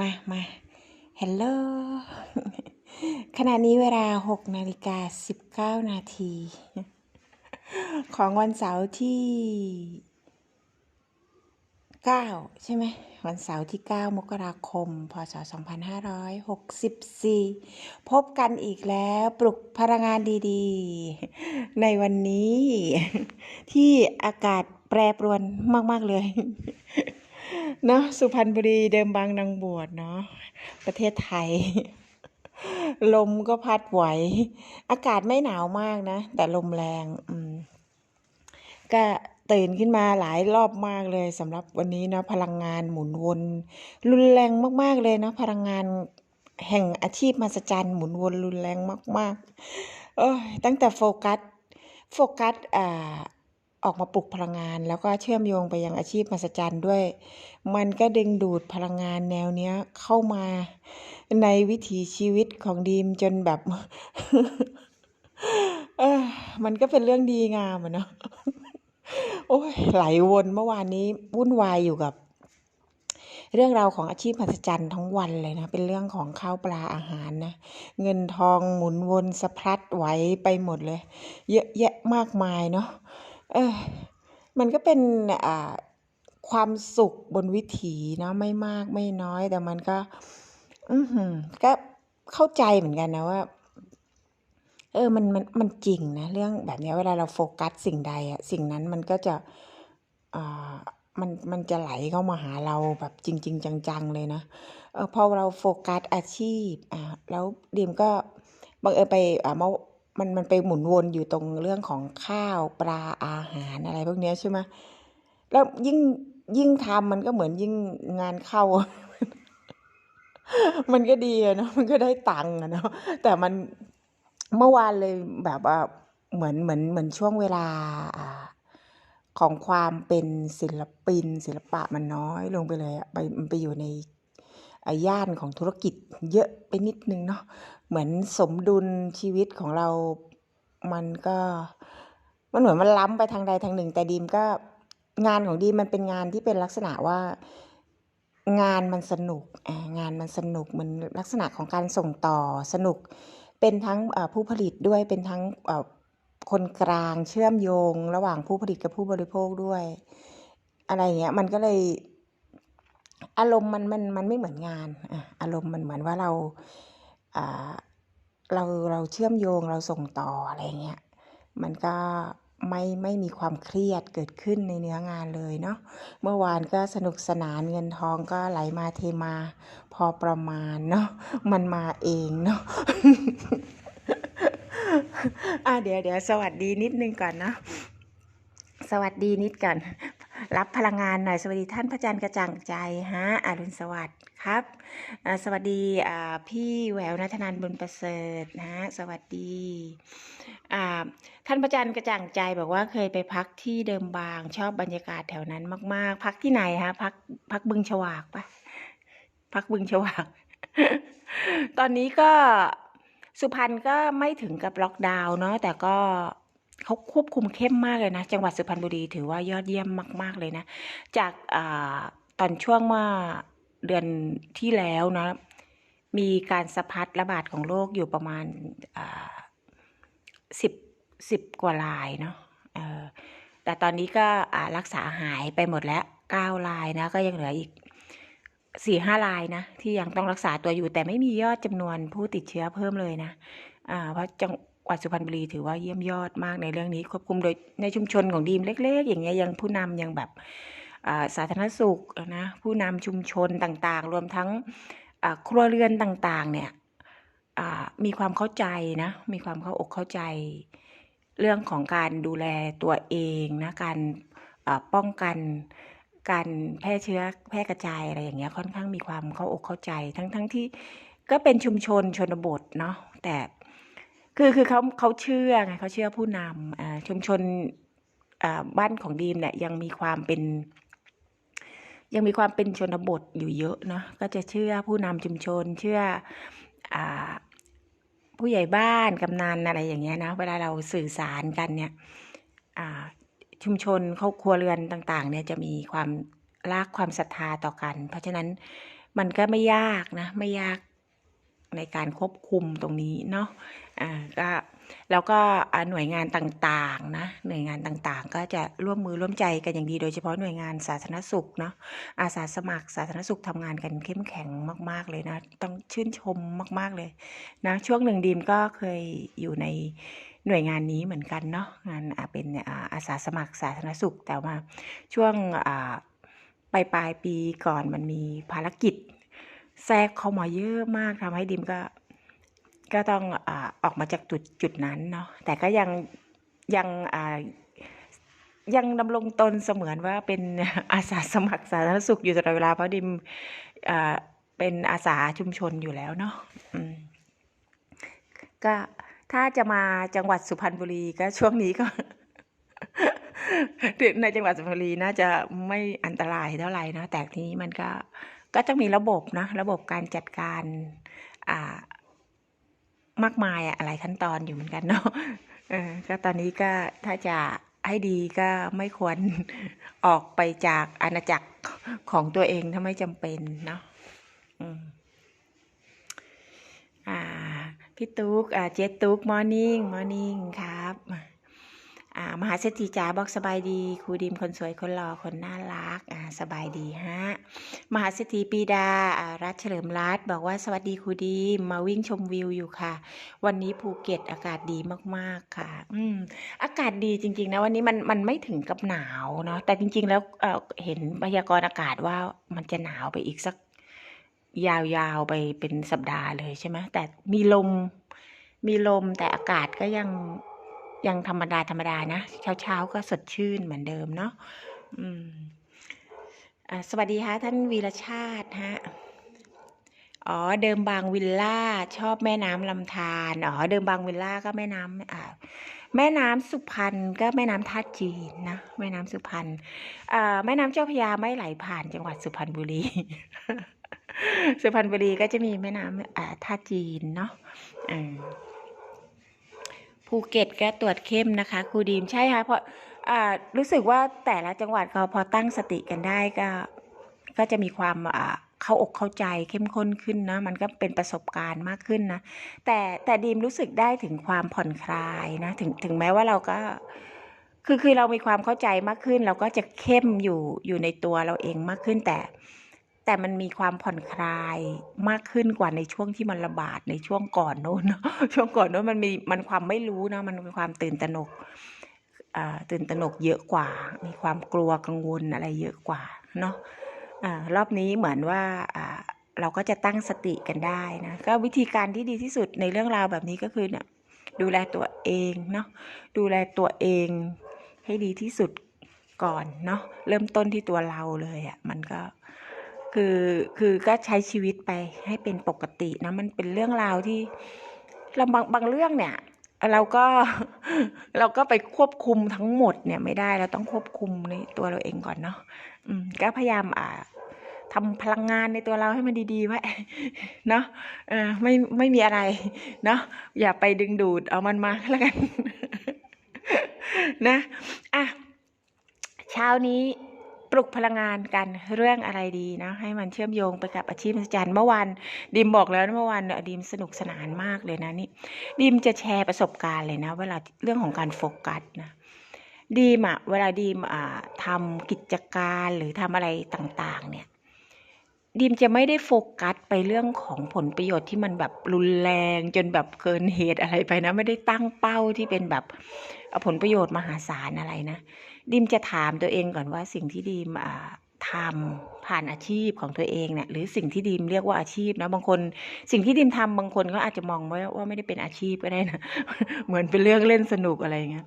มามาฮัลโหลขณะนี้เวลา6นาฬิกา19 นาที ของวันเสาร์ที่ 9 ใช่ไหม วันเสาร์ที่ 9 มกราคม พศ 2564 พบกันอีกแล้วปลุกพลังงานดีๆ ในวันนี้ที่อากาศแปรปรวนมาก ๆ เลย เนาะสุพรรณบุรีเดิมบางนางบวชเนาะประเทศไทย ลมก็พัดไหว อากาศไม่หนาวมากนะ แต่ลมแรงอืมก็ตื่นขึ้นมาหลายรอบมากเลยสำหรับวันนี้เนาะพลังงานหมุนวน รุนแรงมาก ๆเลยเนาะพลังงานแห่งอาชีพมหัศจรรย์หมุนวนรุนแรงมาก ๆ เอ้ยตั้งแต่โฟกัสโฟกัสอ่า ออกมาปลุกพลังงาน แล้วก็เชื่อมโยงไปยังอาชีพมหัศจรรย์ด้วย มันก็ดึงดูดพลังงานแนวเนี้ยเข้ามาในวิถีชีวิตของดีมจนแบบเออมันก็เป็นเรื่องดีงามอะเนาะโอ้ยไหลวนเมื่อวานนี้วุ่นวายอยู่กับ เรื่องราวของอาชีพมหัศจรรย์ทั้งวันเลยนะ เป็นเรื่องของข้าวปลาอาหารนะ เงินทองหมุนวนสะพัดไหวไปหมดเลย เยอะแยะมากมายเนาะ เออมันก็เป็นอ่าความสุขบนวิถีเนาะไม่มากไม่น้อย แต่มันก็ อือหือก็เข้าใจเหมือนกันนะว่า เออมันมันมันจริงนะเรื่องแบบนี้เวลาเราโฟกัสสิ่งใดอะสิ่งนั้นมันก็จะอ่ามันมันจะไหลเข้ามาหาเราแบบจริงๆจังๆเลยนะเออพอเราโฟกัสอาชีพอ่าแล้วดีมก็บังเอิญไปอ่าเมื่อ มันมันไปหมุนวนอยู่ตรงเรื่องของข้าวปลาอาหารอะไรพวกนี้ใช่ไหมแล้วยิ่งยิ่งทำมันก็เหมือนยิ่งงานเข้า มันก็ดีเนาะมันก็ได้ตังค์เนาะแต่มันเมื่อวานเลยแบบว่าเหมือนเหมือนเหมือนช่วงเวลาอของความเป็นศิลปิน ศิลปะมันน้อยลงไปเลยอะไปมันไปอยู่ในอาย่านของธุรกิจเยอะไปนิดนึงเนาะ เหมือนสมดุลชีวิตของเรา มันก็มันเหมือนมันล้ำไปทางใดทางหนึ่ง แต่ดีมก็งานของดีมันเป็นงานที่เป็นลักษณะว่า งานมันสนุกงานมันสนุกมันลักษณะของการส่งต่อสนุก เป็นทั้งผู้ผลิตด้วยเป็นทั้งคนกลางเชื่อมโยง ระหว่างผู้ผลิตกับผู้บริโภคด้วย อะไรเงี้ยมันก็เลย อารมณ์มันมันมันไม่เหมือนงานอารมณ์มันเหมือนว่าเรา เราเราเชื่อมโยงเราส่งต่ออะไรเงี้ยมันก็ไม่ไม่มีความเครียดเกิดขึ้นในเนื้องานเลยเนาะเมื่อวานก็สนุกสนานเงินทองก็ไหลมาเทมาพอประมาณเนาะมันมาเองเนาะอะเดี๋ยวเดี๋ยวสวัสดีนิดนึงก่อนเนาะสวัสดีนิดก่อน รับพลังงานหน่อยสวัสดีท่านพระจันทร์กระจ่างใจฮะอรุณสวัสดิ์ ครับ สวัสดีพี่แหววนัทนันบุญประเสริฐนะฮะสวัสดีท่านพระจันทร์กระจ่างใจบอกว่าเคยไปพักที่เดิมบางชอบบรรยากาศแถวนั้นมาก ๆ พักที่ไหนฮะพักพักบึงฉวากปะพักบึงฉวาก ตอนนี้ก็สุพรรณก็ไม่ถึงกับล็อกดาวน์เนาะแต่ก็เขาควบคุมเข้มมากเลยนะ จังหวัดสุพรรณบุรีถือว่ายอดเยี่ยมมาก ๆเลยนะ จากอตอนช่วงเมื่อ เดือนที่แล้วนะ มีการสะพัดระบาดของโรคอยู่ประมาณสิบสิบกว่ารายเนาะแต่ตอนนี้ก็รักษาหายไปหมดแล้วเก้ารายนะ ก็ยังเหลืออีกสี่ห้ารายนะ ที่ยังต้องรักษาตัวอยู่แต่ไม่มียอดจำนวนผู้ติดเชื้อเพิ่มเลยนะเพราะจังหวัดสุพรรณบุรีถือว่าเยี่ยมยอดมากในเรื่องนี้ควบคุมโดยในชุมชนของดีมเล็ก ๆ อย่างเงี้ยยังผู้นำยังแบบ สาธารณสุขนะผู้นำชุมชนต่างๆ รวมทั้งครัวเรือนต่างๆเนี่ยมีความเข้าใจนะมีความเข้าอกเข้าใจ เรื่องของการดูแลตัวเองนะการป้องกันการแพร่เชื้อแพร่กระจายอะไรอย่างเงี้ยค่อนข้างมีความเข้าอกเข้าใจ ทั้งทั้งที่ก็เป็นชุมชนชนบทเนาะแต่คือคือเขาเขาเชื่อไงเขาเชื่อผู้นำชุมชนบ้านของดีมเนี่ยยังมีความเป็น ยังมีความเป็นชนบทอยู่เยอะเนาะก็จะเชื่อผู้นำชุมชน เชื่ออผู้ใหญ่บ้านกำนันอะไรอย่างเงี้ยนะเวลาเราสื่อสารกันเนี่ยชุมชนครอบครัวเรือนต่างๆเนี่ยจะมีความรักความศรัทธาต่อกัน เพราะฉะนั้นมันก็ไม่ยากนะ ไม่ยากในการควบคุมตรงนี้เนาะอ่าก็ แล้วก็หน่วยงานต่างๆนะหน่วยงานต่างๆ ก็จะร่วมมือร่วมใจกันอย่างดีโดยเฉพาะหน่วยงานสาธารณสุขเนาะอาสาสมัครสาธารณสุขทำงานกันเข้มแข็งมาก ๆเลยนะต้องชื่นชมมาก ๆเลยนะช่วงหนึ่งดีมก็เคยอยู่ในหน่วยงานนี้เหมือนกันเนาะงานอาเป็นอาสาสมัครสาธารณสุข แต่ว่าช่วงปลายปลายปีก่อนมันมีภารกิจแทรกเข้ามาเยอะมากทำให้ดิมก็ ก็ต้องอออกมาจากจุดจุดนั้นเนาะแต่ก็ยังยังยังดำรงตนเสมือนว่าเป็นอาสาสมัครสาธารณสุขอยู่ตลอดเวลาเพราะดิมเป็นอาสาชุมชนอยู่แล้วเนาะก็ถ้าจะมาจังหวัดสุพรรณบุรีก็ช่วงนี้ก็ในจังหวัดสุพรรณบุรีน่าจะไม่อันตรายเท่าไหร่นะแต่ทีนี้มันก็ก็จะมีระบบนะระบบการจัดการอ่า มากมายอะอะไรขั้นตอนอยู่เหมือนกันเนาะเออก็ตอนนี้ก็ถ้าจะให้ดีก็ไม่ควรออกไปจากอาณาจักรของตัวเองถ้าไม่จำเป็นเนาะอ่า พี่ตุ๊กอ่าเจ๊ตุ๊กมอร์นิ่งมอร์นิ่งครับ อ่ามหาเศรษฐีจ๋าบอกสบายดีครูดิมคนสวยคนหล่อคนน่ารักอ่าสบายดีฮะมหาเศรษฐีปีดาอ่ารัฐเฉลิมรัตน์บอกว่าสวัสดีครูดิมมาวิ่งชมวิวอยู่ค่ะ วันนี้ภูเก็ตอากาศดีมากๆค่ะ อืมอากาศดีจริง ๆ นะ วันนี้มันมันไม่ถึงกับหนาวเนาะแต่จริง ๆ แล้วเเห็นพยากรณ์อากาศว่ามันจะหนาวไปอีกสัก ยาวๆไปเป็นสัปดาห์เลยใช่ไหมแต่มีลมมีลมแต่อากาศก็ยัง ยังธรรมดาธรรมดานะ เช้าๆก็สดชื่นเหมือนเดิมเนาะอืมอ่าสวัสดีค่ะท่านวีรชาติฮะอ๋อเดิมบางวิลล่าชอบแม่น้ำลำธารอ๋อเดิมบางวิลล่าก็แม่น้ำอ่าแม่น้ำสุพรรณก็แม่น้ำท่าจีนนะแม่น้ำสุพรรณอ่าแม่น้ำเจ้าพยาไม่ไหลผ่านจังหวัดสุพรรณบุรี สุพรรณบุรีก็จะมีแม่น้ำอ่าท่าจีนเนาะอ่า ภูเก็ตก็ตรวจเข้มนะคะครูดีมใช่ค่ะเพราะอ่ารู้สึกว่าแต่ละจังหวัดก็พอตั้งสติกันได้ก็ก็จะมีความอ่าเข้าอกเข้าใจเข้มข้นขึ้นนะมันก็เป็นประสบการณ์มากขึ้นนะแต่แต่ดีมรู้สึกได้ถึงความผ่อนคลายนะถึงถึงแม้ว่าเราก็คือคือเรามีความเข้าใจมากขึ้น เราก็จะเข้มอยู่อยู่ในตัวเราเองมากขึ้นแต่ แต่มันมีความผ่อนคลายมากขึ้นกว่าในช่วงที่มันระบาดในช่วงก่อนโน้นช่วงก่อนโน้นมันมีมันความไม่รู้นะมันมีความตื่นตระหนกอ่าตื่นตระหนกเยอะกว่า มีความกลัวกังวลอะไรเยอะกว่าเนาะอารอบนี้เหมือนว่าอ่าเราก็จะตั้งสติกันได้นะก็วิธีการที่ดีที่สุดในเรื่องราวแบบนี้ก็คือเนี่ยดูแลตัวเองเนาะดูแลตัวเองให้ดีที่สุดก่อนเนาะเริ่มต้นที่ตัวเราเลยอะ่ะมันก็ คือคือก็ใช้ชีวิตไปให้เป็นปกตินะมันเป็นเรื่องราวที่เราบางบางเรื่องเนี่ยเราก็เราก็ไปควบคุมทั้งหมดเนี่ยไม่ได้เราต้องควบคุมในตัวเราเองก่อนเนาะอืมก็พยายามอ่าทำพลังงานในตัวเราให้มันดีๆไว้เนาะเออไม่ไม่มีอะไรเนาะอย่าไปดึงดูดเอามันมาแล้วกัน นะอะเช้านี้ ปลุกพลังงานกันเรื่องอะไรดีนะ ให้มันเชื่อมโยงไปกับอาชีพอาจารย์เมื่อวานดิมบอกแล้วนะเมื่อวานเนี่ยดิมสนุกสนานมากเลยนะนี่ดิมจะแชร์ประสบการณ์เลยนะ เวลาเรื่องของการโฟกัสนะดีมอะเวลาดีมอ่าทำกิจการหรือทำอะไรต่าง ๆ เนี่ยดีมจะไม่ได้โฟกัสไปเรื่องของผลประโยชน์ที่มันแบบรุนแรงจนแบบเกินเหตุอะไรไปนะ ไม่ได้ตั้งเป้าที่เป็นแบบเอาผลประโยชน์มหาศาลอะไรนะ ดิมจะถามตัวเองก่อนว่าสิ่งที่ดีมทำผ่านอาชีพของตัวเองเนี่ยหรือสิ่งที่ดีมเรียกว่าอาชีพนะบางคน สิ่งที่ดีมทำบางคนก็อาจจะมองว่าว่าไม่ได้เป็นอาชีพก็ได้นะเหมือนเป็นเรื่องเล่นสนุกอะไรอย่างเงี้ย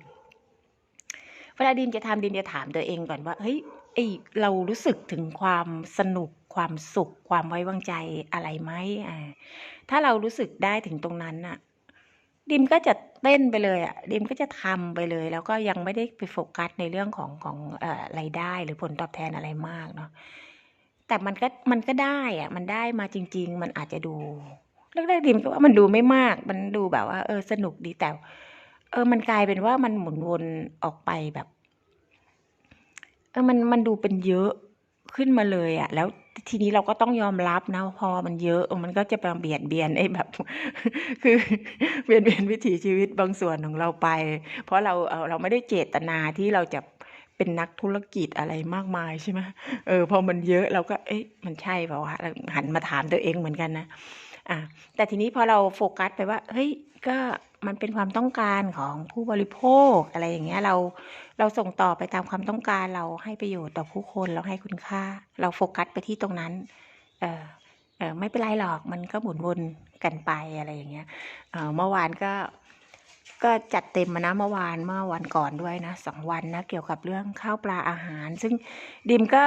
เวลาดิมจะทำดิมจะถามตัวเองก่อนว่าเฮ้ยไอเรารู้สึกถึงความสนุกความสุข ความไว้วางใจอะไรไหมอ่าถ้าเรารู้สึกได้ถึงตรงนั้นน่ะ ดิมก็จะเต้นไปเลยอะดิมก็จะทำไปเลย แล้วก็ยังไม่ได้ไปโฟกัสในเรื่องของของอรายได้หรือผลตอบแทนอะไรมากเนาะแต่มันก็มันก็ได้อะ มันได้มาจริง ๆ มันอาจจะดูแรกๆดิมก็ว่ามันดูไม่มาก มันดูแบบว่า เออสนุกดีแต่ เออ มันกลายเป็นว่ามันหมุนวนออกไปแบบ เออมันมันดูเป็นเยอะขึ้นมาเลยอะ แล้ว ทีนี้เราก็ต้องยอมรับนะพอมันเยอะมันก็จะไปเบียดเบียนไอ้แบบ คือเบียดเบียนวิถีชีวิตบางส่วนของเราไป เพราะเราเราไม่ได้เจตนาที่เราจะเป็นนักธุรกิจอะไรมากมายใช่ไหมเออพอมันเยอะเราก็เอ๊ะมันใช่เปล่าวะหันมาถามตัวเองเหมือนกันนะอะแต่ทีนี้พอเราโฟกัสไปว่า เฮ้ยก็ มันเป็นความต้องการของผู้บริโภคอะไรอย่างเงี้ยเราเราส่งต่อไปตามความต้องการเราให้ประโยชน์ต่อผู้คนเราให้คุณค่า เราโฟกัสไปที่ตรงนั้น เออเออไม่เป็นไรหรอกมันก็หมุนวนกันไปอะไรอย่างเงี้ยเออเมื่อวานก็ก็จัดเต็มมานะเมื่อวานเมื่อวันก่อนด้วยนะสองวันนะเกี่ยวกับเรื่องข้าวปลาอาหาร ซึ่งดีมก็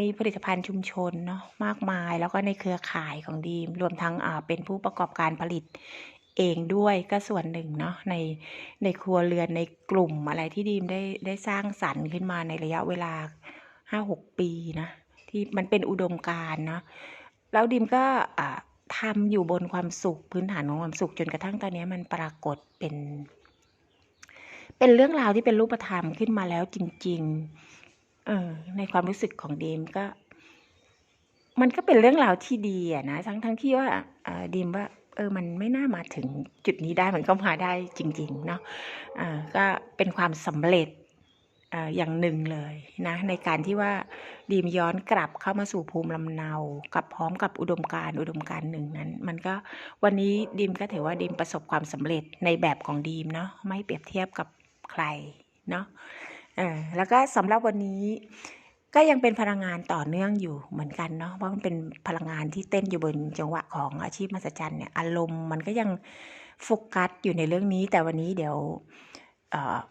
มีผลิตภัณฑ์ชุมชนเนาะมากมาย แล้วก็ในเครือข่ายของดีมรวมทั้งเป็นผู้ประกอบการผลิต เองด้วยก็ส่วนหนึ่งเนาะในในครัวเรือนในกลุ่มอะไรที่ดีมได้ได้สร้างสรรค์ขึ้นมาในระยะเวลาห้าหกปีนะที่มันเป็นอุดมการณ์เนาะแล้วดิมก็ทำอยู่บนความสุขพื้นฐานของความสุขจนกระทั่งตอนนี้มันปรากฏเป็น เป็นเรื่องราวที่เป็นรูปธรรมขึ้นมาแล้วจริง ๆ เออในความรู้สึกของดีมก็ มันก็เป็นเรื่องราวที่ดีอะนะทั้งทั้งที่ว่าดีมว่า ออมันไม่น่ามาถึงจุดนี้ได้มันก็มาได้จริง ๆ เนาะก็เป็นความสำเร็จอย่างหนึ่งเลยนะในการที่ว่าดีมย้อนกลับเข้ามาสู่ภูมิลำเนา กับพร้อมกับอุดมการอุดมการหนึ่งนั้น มันก็วันนี้ดีมก็ถือว่าดีมประสบความสำเร็จในแบบของดีมเนาะไม่เปรียบเทียบกับใครเนาะแล้วก็สำหรับวันนี้ ก็ยังเป็นพลังงานต่อเนื่องอยู่เหมือนกันเนาะเพราะมันเป็นพลังงานที่เต้นอยู่บนจังหวะของอาชีพมหัศจรรย์เนี่ยอารมณ์มันก็ยังโฟกัสอยู่ในเรื่องนี้ แต่วันนี้เดี๋ยว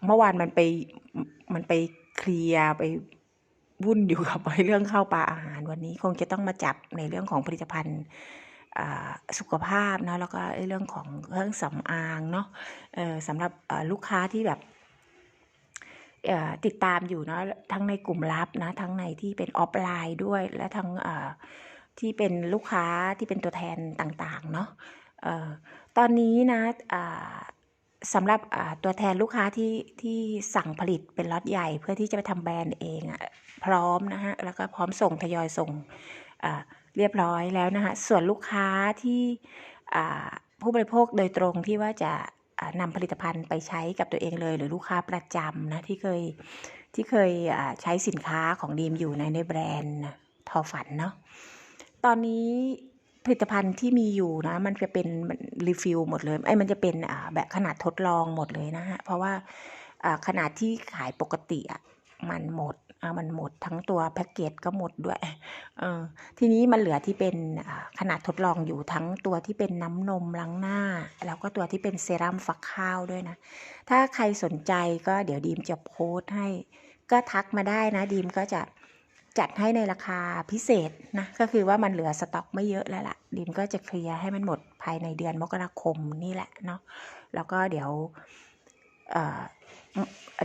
เมื่อวานมันไปมันไปเคลียร์ไปวุ่นอยู่กับเรื่องข้าวปลาอาหารวันนี้คงจะต้องมาจับในเรื่องของผลิตภัณฑ์สุขภาพเนาะแล้วก็เรื่องของเครื่องสำอางเนาะเออสำหรับลูกค้าที่แบบ ติดตามอยู่เนาะทั้งในกลุ่มลับนะทั้งในที่เป็นออฟไลน์ด้วย และทั้งที่เป็นลูกค้าที่เป็นตัวแทนต่างๆเนาะออตอนนี้นะสำหรับตัวแทนลูกค้าที่ที่สั่งผลิตเป็นล็อตใหญ่ เพื่อที่จะไปทำแบรนด์เองอะพร้อมนะฮะแล้วก็พร้อมส่งทยอยส่งเรียบร้อยแล้วนะคะส่วนลูกค้าที่ผู้บริโภคโดยตรงที่ว่าจะ นำผลิตภัณฑ์ไปใช้กับตัวเองเลย หรือลูกค้าประจำนะที่เคยที่เคยใช้สินค้าของดีมอยู่ในในแบรนด์ทอฝันเนาะตอนนี้ผลิตภัณฑ์ที่มีอยู่นะ มันจะเป็นรีฟิลหมดเลยไอ้มันจะเป็นแบบขนาดทดลองหมดเลยนะฮะเพราะว่าอ่าขนาดที่ขายปกติอะมันหมด อ่ามันหมดทั้งตัวแพ็กเกจก็หมดด้วยเออทีนี้มันเหลือที่เป็นขนาดทดลองอยู่ทั้งตัวที่เป็นน้ำนมล้างหน้า แล้วก็ตัวที่เป็นเซรั่มฟักข้าวด้วยนะ ถ้าใครสนใจก็เดี๋ยวดีมจะโพสต์ให้ ก็ทักมาได้นะดีมก็จะจัดให้ในราคาพิเศษนะ ก็คือว่ามันเหลือสต็อกไม่เยอะแล้วล่ะดีมก็จะเคลียร์ให้มันหมดภายในเดือนมกราคมนี่แหละเนาะแล้วก็เดี๋ยว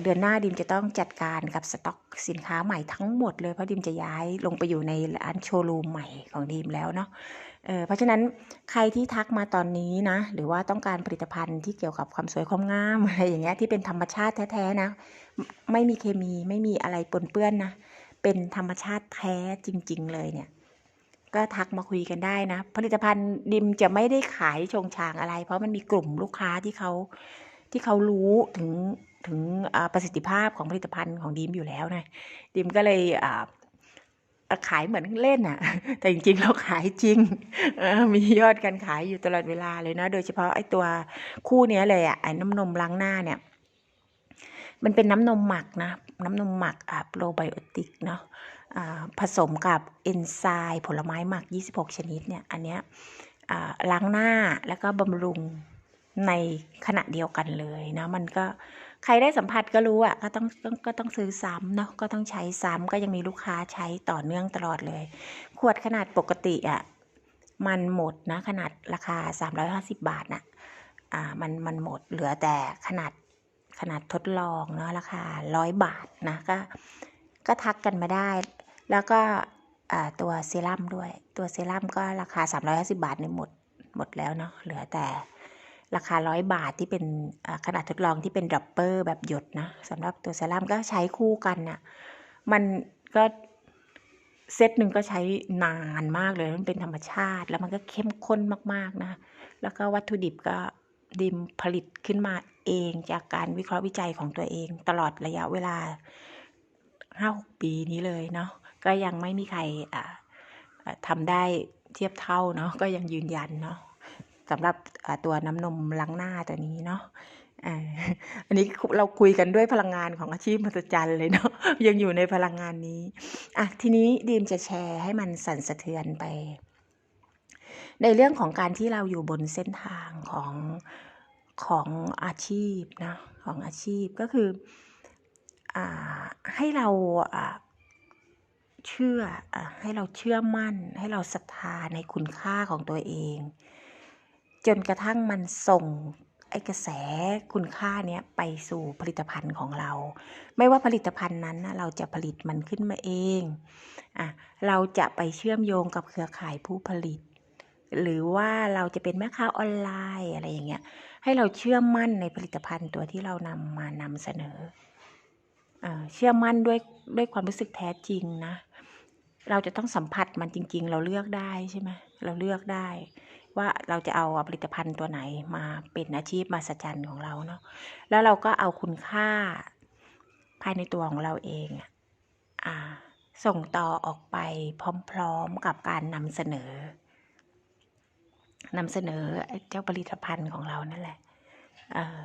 เดือนหน้าดิมจะต้องจัดการกับสต็อกสินค้าใหม่ทั้งหมดเลยเพราะดิมจะย้ายลงไปอยู่ในร้านโชว์รูมใหม่ของดิมแล้วเนาะเออเพราะฉะนั้นใครที่ทักมาตอนนี้นะ หรือว่าต้องการผลิตภัณฑ์ที่เกี่ยวกับความสวยความงามอะไรอย่างเงี้ยที่เป็นธรรมชาติแท้ๆนะ ไม่มีเคมีไม่มีอะไรปนเปื้อนนะ เป็นธรรมชาติแท้จริง ๆ เลยเนี่ยก็ทักมาคุยกันได้นะ ผลิตภัณฑ์ดิมจะไม่ได้ขายชงชางอะไร เพราะมันมีกลุ่มลูกค้าที่เขาที่เขารู้ถึง ถึงประสิทธิภาพของผลิตภัณฑ์ของดีมอยู่แล้วนะดีมก็เลยขายเหมือนเล่นอะแต่จริงๆเราขายจริงมียอดการขายอยู่ตลอดเวลาเลยนะโดยเฉพาะไอ้ตัวคู่เนี้ยเลยอะไอ้น้ำนมล้างหน้าเนี่ย มันเป็นน้ำนมหมักนะ น้ำนมหมักอ่าโปรไบโอติกเนาะผสมกับเอนไซม์ผลไม้หมัก 26 ชนิดเนี่ย อันเนี้ยล้างหน้าแล้วก็บำรุงในขณะเดียวกันเลยนะ มันก็ ใครได้สัมผัสก็รู้อะก็ต้องต้องก็ต้องซื้อซ้ำเนาะก็ต้องใช้ซ้ำก็ยังมีลูกค้าใช้ต่อเนื่องตลอดเลย ขวดขนาดปกติอะมันหมดนะขนาดราคา 350 บาทน่ะอ่ามันมันหมดเหลือแต่ขนาดขนาดทดลองเนาะราคาร้อยบาทนะก็ก็ทักกันมาได้ แล้วก็อ่าตัวเซรั่มด้วย ตัวเซรั่มก็ราคา 350 บาทเนี่ยหมดหมดแล้วเนาะเหลือแต่ ราคาร้อยบาทที่เป็นขนาดทดลองที่เป็นดรอปเปอร์แบบหยดนะสำหรับตัวเซรั่มก็ใช้คู่กันน่ะมันก็เซตหนึ่งก็ใช้นานมากเลย มันเป็นธรรมชาติ แล้วมันก็เข้มข้นมากๆนะ แล้วก็วัตถุดิบก็ดิมผลิตขึ้นมาเองจากการวิเคราะห์วิจัยของตัวเอง ตลอดระยะเวลาห้าหกปีนี้เลยเนาะ ก็ยังไม่มีใครทำได้เทียบเท่าเนาะ ก็ยังยืนยันเนาะ สำหรับตัวน้ำนมล้างหน้าตัวนี้เนาะอันนี้เราคุยกันด้วยพลังงานของอาชีพมหัศจรรย์เลยเนาะยังอยู่ในพลังงานนี้อะทีนี้ดีมจะแชร์ให้มันสั่นสะเทือนไป ในเรื่องของการที่เราอยู่บนเส้นทางของของอาชีพนะของอาชีพก็คืออ่าให้เราเชื่อให้เราเชื่อมั่น ให้เราศรัทธาในคุณค่าของตัวเอง จนกระทั่งมันส่งไอ้กระแสคุณค่าเนี้ยไปสู่ผลิตภัณฑ์ของเรา ไม่ว่าผลิตภัณฑ์นั้นนะเราจะผลิตมันขึ้นมาเองอะเราจะไปเชื่อมโยงกับเครือข่ายผู้ผลิต หรือว่าเราจะเป็นแม่ค้าออนไลน์อะไรอย่างเงี้ยให้เราเชื่อมั่นในผลิตภัณฑ์ตัวที่เรานำมานำเสนอเออเชื่อมั่นด้วยด้วยความรู้สึกแท้จริงนะ เราจะต้องสัมผัสมันจริง ๆ เราเลือกได้ใช่ไหมเราเลือกได้ ว่าเราจะเอาผลิตภัณฑ์ตัวไหนมาเป็นอาชีพมาสจันของเราเนาะแล้วเราก็เอาคุณค่าภายในตัวของเราเองอะอ่าส่งต่อออกไปพร้อมๆกับการนำเสนอนำเสนอเจ้าผลิตภัณฑ์ของเรานั่นแหละเออ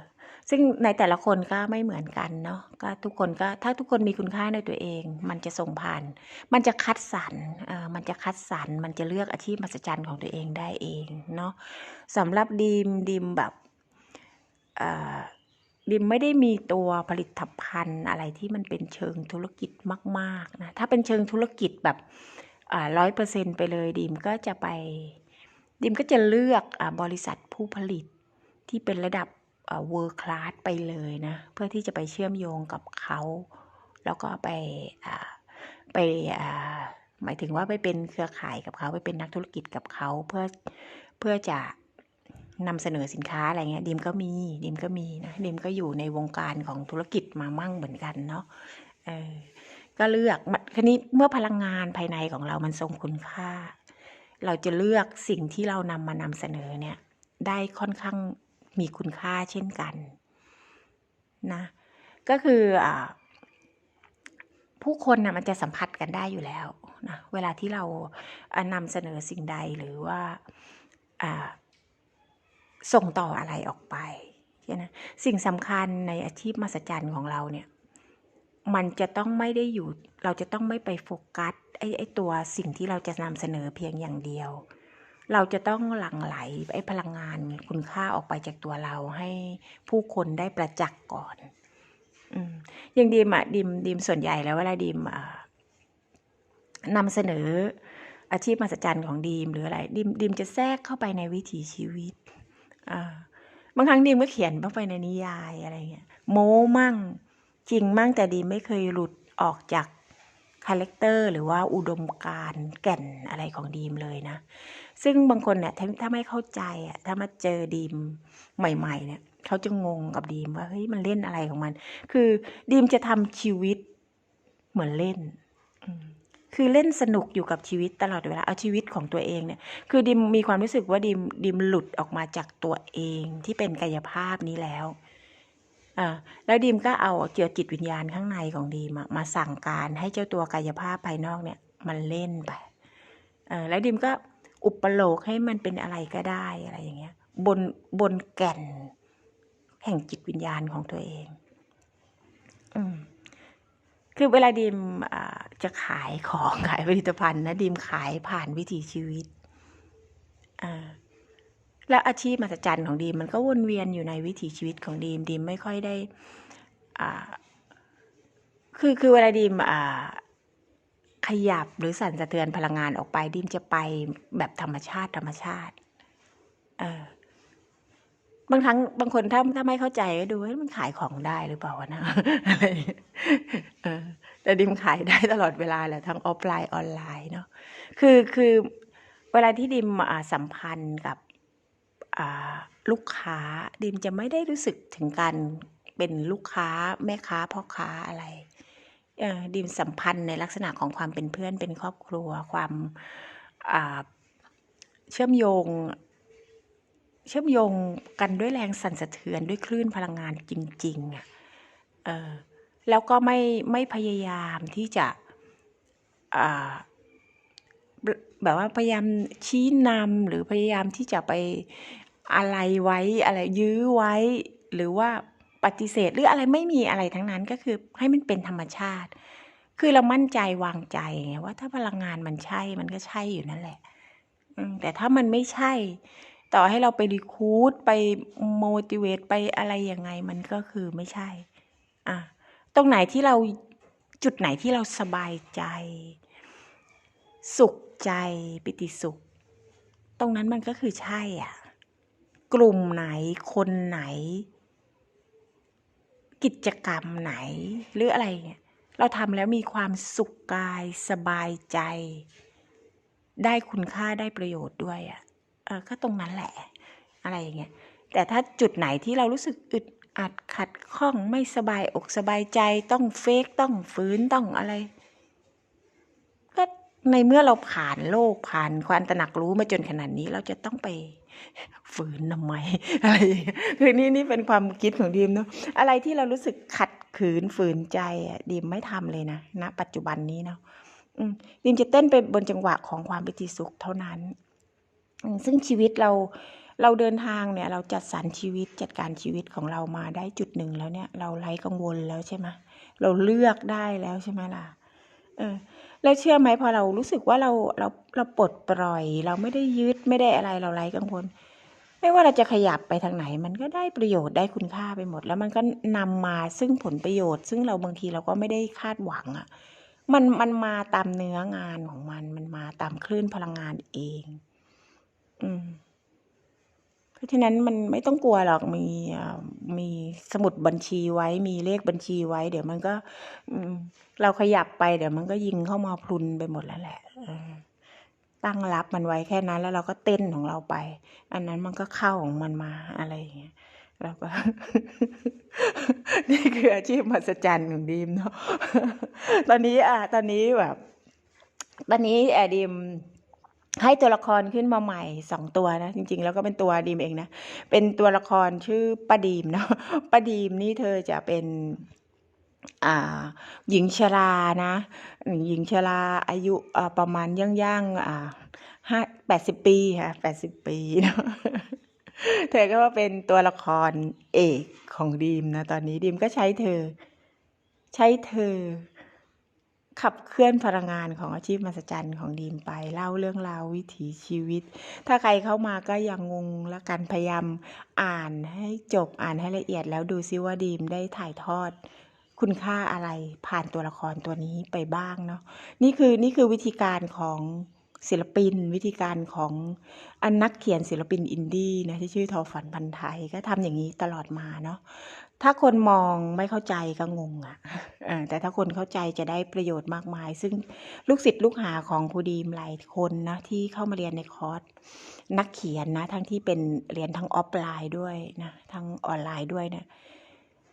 ซึ่งในแต่ละคนก็ไม่เหมือนกันเนาะก็ทุกคนก็ถ้าทุกคนมีคุณค่าในตัวเอง มันจะส่งผ่าน มันจะคัดสรรเออมันจะคัดสรรมันจะเลือกอาชีพมหัศจรรย์ของตัวเองได้เองเนาะสำหรับดีมดีมแบบดิมไม่ได้มีตัวผลิตภัณฑ์อะไรที่มันเป็นเชิงธุรกิจมากๆนะถ้าเป็นเชิงธุรกิจแบบร้อยเปอร์เซ็นไปเลยดิมก็จะไปดิมก็จะเลือกอบริษัทผู้ผลิตที่เป็นระดับ เวอร์คลาสไปเลยนะ เพื่อที่จะไปเชื่อมโยงกับเขา แล้วก็ไปไปหมายถึงว่าไปเป็นเครือข่ายกับเขาไปเป็นนักธุรกิจกับเขาเพื่อเพื่อจะนำเสนอสินค้าอะไรเงี้ยดิมก็มีดิมก็มีนะดิมก็อยู่ในวงการของธุรกิจมามั่งเหมือนกันเนาะเออก็เลือกคันนี้เมื่อพลังงานภายในของเรามันทรงคุณค่า เราจะเลือกสิ่งที่เรานำมานำเสนอเนี่ย ได้ค่อนข้าง มีคุณค่าเช่นกันนะก็คืออผู้คนนะมันจะสัมผัสกันได้อยู่แล้วนะเวลาที่เรานำเสนอสิ่งใดหรือว่าส่งต่ออะไรออกไปใช่ไหมสิ่งสำคัญในอาชีพมหัศจรรย์ของเราเนี่ยมันจะต้องไม่ได้อยู่ เราจะต้องไม่ไปโฟกัสไอ้ไอ้ตัวสิ่งที่เราจะนำเสนอเพียงอย่างเดียว เราจะต้องหลั่งไหลไอ้พลังงานคุณค่าออกไปจากตัวเราให้ผู้คนได้ประจักษ์ก่อนอย่างดีมอะดีมดีมส่วนใหญ่แล้วเวลาดีมนำเสนออาชีพมหัศจรรย์ของดีมหรืออะไรดีมดีมจะแทรกเข้าไปในวิถีชีวิตบางครั้งดีมก็เขียนเข้าไปในนิยายอะไรเงี้ยโม้มั่งจริงมั่งแต่ดีมไม่เคยหลุดออกจาก คาแรคเตอร์หรือว่าอุดมการแก่นอะไรของดีมเลยนะ ซึ่งบางคนเนี่ยถ้าไม่เข้าใจอะถ้ามาเจอดีมใหม่ ๆ เนี่ยเขาจะงงกับดีมว่าเฮ้ยมันเล่นอะไรของมัน คือดีมจะทำชีวิตเหมือนเล่นคือเล่นสนุกอยู่กับชีวิตตลอดเวลาเอาชีวิตของตัวเองเนี่ย คือดิมมีความรู้สึกว่าดิมดิมหลุดออกมาจากตัวเองที่เป็นกายภาพนี้แล้ว แล้วดิมก็เอาเกี่ยวจิตวิญญาณข้างในของดิมมาสั่งการให้เจ้าตัวกายภาพภายนอกเนี่ย มันเล่นไปแล้วดิมก็อุปโลกให้มันเป็นอะไรก็ได้อะไรอย่างเงี้ย บนบนแก่น แห่งจิตวิญญาณของตัวเอง อืมคือเวลาดิมจะขายของขายผลิตภัณฑ์นะดิมขายผ่านวิถีชีวิต แล้วอาชีพมหัศจรรย์ของดีมมันก็วนเวียนอยู่ในวิถีชีวิตของดีมดีมไม่ค่อยได้คือคือเวลาดีมขยับหรือสั่นสะเทือนพลังงานออกไปดิมจะไปแบบธรรมชาติธรรมชาติ เออบางครั้งบางคนถ้าถ้าไม่เข้าใจก็ดูว่ามันขายของได้หรือเปล่าวะนะอะไรแต่ดิมขายได้ตลอดเวลาแหละทั้งออฟไลน์ออนไลน์เนาะคือคือเวลาที่ดิมสัมพันธ์กับ ลูกค้าดิมจะไม่ได้รู้สึกถึงการเป็นลูกค้าแม่ค้าพ่อค้าอะไรดีมสัมพันธ์ในลักษณะของความเป็นเพื่อนเป็นครอบครัว ความเชื่อมโยง เชื่อมโยงกันด้วยแรงสั่นสะเทือนด้วยคลื่นพลังงานจริงๆอะแล้วก็ไม่ไม่พยายามที่จะแบบว่าพยายามชี้นำหรือพยายามที่จะไป อะไรไว้อะไรยื้อไว้ หรือว่าปฏิเสธหรืออะไรไม่มีอะไรทั้งนั้นก็คือให้มันเป็นธรรมชาติ คือเรามั่นใจวางใจไงว่าถ้าพลังงานมันใช่มันก็ใช่อยู่นั่นแหละแต่ถ้ามันไม่ใช่ ต่อให้เราไปรีคูดไปโมดิเวตไปอะไรยังไงมันก็คือไม่ใช่อะตรงไหนที่เราจุดไหนที่เราสบายใจ สุขใจปิติสุข ตรงนั้นมันก็คือใช่อะ กลุ่มไหนคนไหน กิจกรรมไหน หรืออะไรเงี้ยเราทำแล้วมีความสุขกายสบายใจ ได้คุณค่าได้ประโยชน์ด้วยอะก็ตรงนั้นแหละ อะไรอย่างเงี้ยแต่ถ้าจุดไหนที่เรารู้สึกอึดอัดขัดข้องไม่สบายอกสบายใจต้องเฟกต้องฝืนต้องอะไรก็ในเมื่อเราผ่านโลกผ่านความตระหนักรู้มาจนขนาดนี้เราจะต้องไป ฝืนทำไมอะไรคือนี่นี่เป็นความคิดของดีมเนาะอะไรที่เรารู้สึกขัดขืนฝืนใจอะดีมไม่ทำเลยนะณปัจจุบันนี้เนาะดีมจะเต้นไปบนจังหวะของความปิติสุขเท่านั้น ซึ่งชีวิตเราเราเดินทางเนี่ย เราจัดสรรชีวิตจัดการชีวิตของเรามาได้จุดหนึ่งแล้วเนี่ย เราไร้กังวลแล้วใช่ไหมเราเลือกได้แล้วใช่ไหมล่ะ เออ แล้วเชื่อไหมพอเรารู้สึกว่าเราเราเราปลดปล่อย เราไม่ได้ยึดไม่ได้อะไรเราไร้กังวลไม่ว่าเราจะขยับไปทางไหน มันก็ได้ประโยชน์ได้คุณค่าไปหมด แล้วมันก็นำมาซึ่งผลประโยชน์ ซึ่งเราบางทีเราก็ไม่ได้คาดหวังอะ่ะมันมันมาตามเนื้องานของมัน มันมาตามคลื่นพลังงานเอง อืมเพราะฉะนั้นมันไม่ต้องกลัวหรอกมีมีสมุดบัญชีไว้ มีเลขบัญชีไว้ เดี๋ยวมันก็ อืม เราขยับไปเดี๋ยวมันก็ยิงเข้ามาพลุนไปหมดแล้วแหละตั้งรับมันไว้แค่นั้น แล้วเราก็เต้นของเราไป อันนั้นมันก็เข้าของมันมาอะไรอย่างเงี้ยแล้วก็ นี่คืออาชีพมหัศจรรย์ของดีมเนาะตอนนี้อะตอนนี้แบบ ตอนนี้แอดีมให้ตัวละครขึ้นมาใหม่สองตัวนะ จริง ๆ แล้วก็เป็นตัวดีมเองนะ เป็นตัวละครชื่อป้าดีมเนาะป้าดีมนี่เธอจะเป็น หญิงชรานะ หญิงชราอายุประมาณย่างๆอ่าห้าแปดสิบปีค่ะแปดสิบปีเนาะเธอก็ว่าเป็นตัวละครเอกของดีมนะตอนนี้ดีมก็ใช้เธอ ใช้เธอ ขับเคลื่อนพลังงานของอาชีพมหัศจรรย์ของดีมไปเล่าเรื่องราววิถีชีวิต ถ้าใครเข้ามาก็ยังงงและกันพยายามอ่านให้จบอ่านให้ละเอียดแล้วดูซิว่าดีมได้ถ่ายทอด คุณค่าอะไรผ่านตัวละครตัวนี้ไปบ้างเนาะนี่คือนี่คือวิธีการของศิลปิน วิธีการของอันนักเขียนศิลปินอินดี้นะที่ชื่อทอฝันพันธ์ไทยก็ทำอย่างนี้ตลอดมาเนาะถ้าคนมองไม่เข้าใจก็งงอะ่ะแต่ถ้าคนเข้าใจจะได้ประโยชน์มากมาย ซึ่งลูกศิษย์ลูกหาของครูดีมหลายคนนะที่เข้ามาเรียนในคอร์สนักเขียนนะ ทั้งที่เป็นเรียนทั้งออฟไลน์ด้วยนะทั้งออนไลน์ด้วยนะ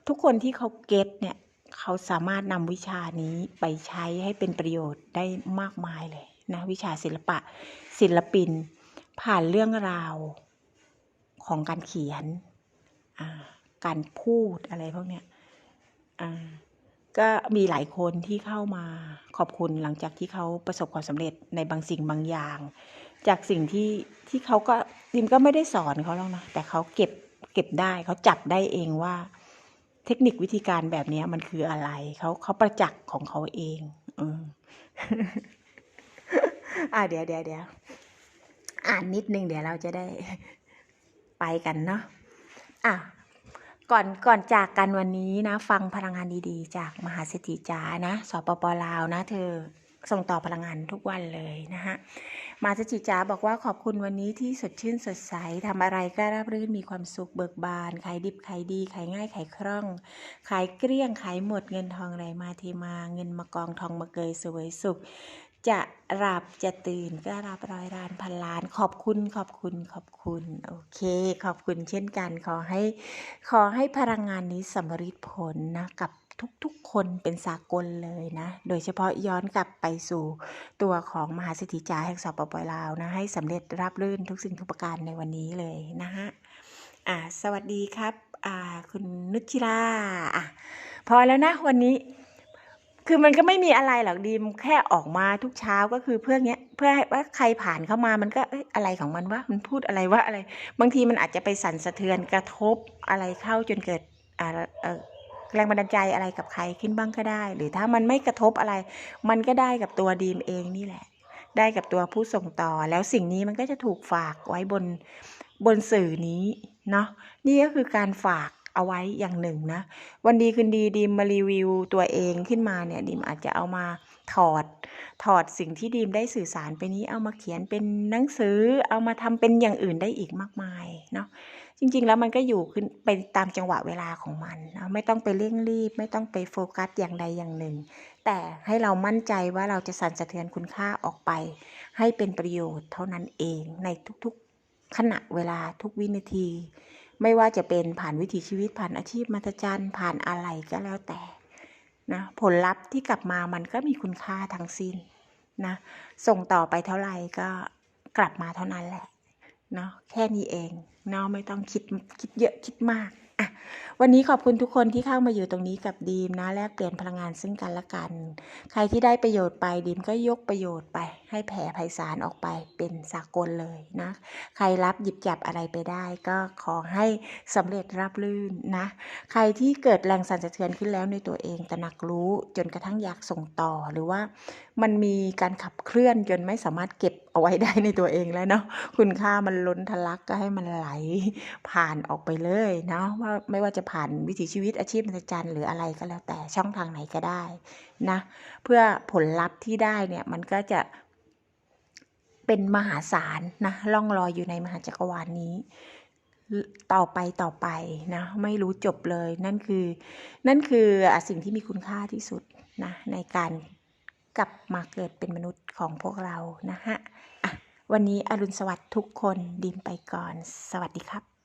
ทุกคนที่เขาเก็ตเนี่ย เขาสามารถนำวิชานี้ไปใช้ให้เป็นประโยชน์ได้มากมายเลยนะวิชาศิลปะศิลปิน ผ่านเรื่องราวของการเขียน การพูดอะไรพวกเนี้ยก็มีหลายคนที่เข้ามาขอบคุณหลังจากที่เขาประสบความสำเร็จในบางสิ่งบางอย่าง จากสิ่งที่ที่เขาก็ดิมก็ไม่ได้สอนเขาแล้วนะแต่เขาเก็บเก็บได้เขาจับได้เองว่า เทคนิควิธีการแบบนี้มันคืออะไรเขาเขาประจักษ์ของเขาเองอืมอ่าเดี๋ยวเดี๋ยวเดี๋ยวอ่านนิดนึงเดี๋ยวเราจะได้ไปกันเนาะอะก่อนก่อนจากกันวันนี้นะ ฟังพลังงานดีๆ จากมหาเศรษฐีจ้านะสปปลาวนะเธอ ส่งต่อพลังงานทุกวันเลยนะฮะมาสจิจ้าบอกว่าขอบคุณวันนี้ที่สดชื่นสดใสทำอะไรก็ราบรื่นมีความสุขเบิกบานขายดิบขายดีขายง่ายขายคล่อง ขายเกลี้ยงขายหมดเงินทองไหลมาเทมาเงินมากองทองมาเกยสวยสุข จะหลับจะตื่นก็รับร้อยล้านพันล้าน ขอบคุณขอบคุณขอบคุณ โอเค ขอบคุณเช่นกันขอให้ ขอให้พลังงานนี้สำเร็จผลนะกับ ทุกๆ คนเป็นสากลเลยนะ โดยเฉพาะย้อนกลับไปสู่ตัวของมหาเศรษฐีจาแห่งสปปลาวนะ ให้สำเร็จราบรื่นทุกสิ่งทุกประการในวันนี้เลยนะฮะอ่าสวัสดีครับอ่าคุณนุชชิราอะพอแล้วนะวันนี้คือมันก็ไม่มีอะไรหรอกดีมแค่ออกมาทุกเช้าก็คือเพื่อเงี้ยเพื่อให้ว่าใครผ่านเข้ามามันก็อะไรของมันวะมันพูดอะไรว่าอะไร บางทีมันอาจจะไปสั่นสะเทือนกระทบอะไรเข้าจนเกิดอ่าเออ แรงบันดาลใจอะไรกับใครขึ้นบ้างก็ได้ หรือถ้ามันไม่กระทบอะไร มันก็ได้กับตัวดีมเองนี่แหละ ได้กับตัวผู้ส่งต่อ แล้วสิ่งนี้มันก็จะถูกฝากไว้บนบนสื่อนี้เนาะนี่ก็คือการฝากเอาไว้อย่างหนึ่งนะ วันดีคืนดีดีมมารีวิวตัวเองขึ้นมาเนี่ยดีมอาจจะเอามาถอด ถอดสิ่งที่ดีมได้สื่อสารไปนี้เอามาเขียนเป็นหนังสือ เอามาทำเป็นอย่างอื่นได้อีกมากมายเนาะ จริง ๆ แล้วมันก็อยู่ขึ้นไปตามจังหวะเวลาของมันเนาะไม่ต้องไปเร่งรีบ ไม่ต้องไปโฟกัสอย่างใดอย่างหนึ่ง แต่ให้เรามั่นใจว่าเราจะสั่นสะเทือนคุณค่าออกไป ให้เป็นประโยชน์เท่านั้นเองในทุกๆขณะเวลาทุกวินาที ไม่ว่าจะเป็นผ่านวิถีชีวิตผ่านอาชีพมาตจันผ่านอะไรก็แล้วแต่นะผลลัพธ์ที่กลับมามันก็มีคุณค่าทั้งสิ้นนะส่งต่อไปเท่าไหร่ก็กลับมาเท่านั้นแหละเนาะแค่นี้เอง เนาะไม่ต้องคิดคิดเยอะคิดมากอะวันนี้ขอบคุณทุกคนที่เข้ามาอยู่ตรงนี้กับดีมนะแลกเปลี่ยนพลังงานซึ่งกันและกัน ใครที่ได้ประโยชน์ไปดีมก็ยกประโยชน์ไป ให้แผ่ไพศาลออกไปเป็นสากลเลยนะใครรับหยิบจับอะไรไปได้ ก็ขอให้สำเร็จราบรื่นนะใครที่เกิดแรงสั่นสะเทือนขึ้นแล้วในตัวเองตระหนักรู้จนกระทั่งอยากส่งต่อหรือว่า มันมีการขับเคลื่อนจนไม่สามารถเก็บเอาไว้ได้ในตัวเองแล้วเนาะคุณค่ามันล้นทะลักก็ให้มันไหลผ่านออกไปเลยเนาะว่าไม่ว่าจะผ่านวิถีชีวิตอาชีพมหัศจรรย์หรืออะไรก็แล้วแต่ช่องทางไหนก็ได้นะเพื่อผลลัพธ์ที่ได้เนี่ยมันก็จะเป็นมหาศาลนะล่องลอยอยู่ในมหาจักรวาลนี้ ต่อไปต่อไปนะไม่รู้จบเลยนั่นคือ นั่นคือสิ่งที่มีคุณค่าที่สุดนะในการ กลับมาเกิดเป็นมนุษย์ของพวกเรานะฮะะวันนี้อรุณสวัสดิ์ทุกคนดิมไปก่อน สวัสดีครับ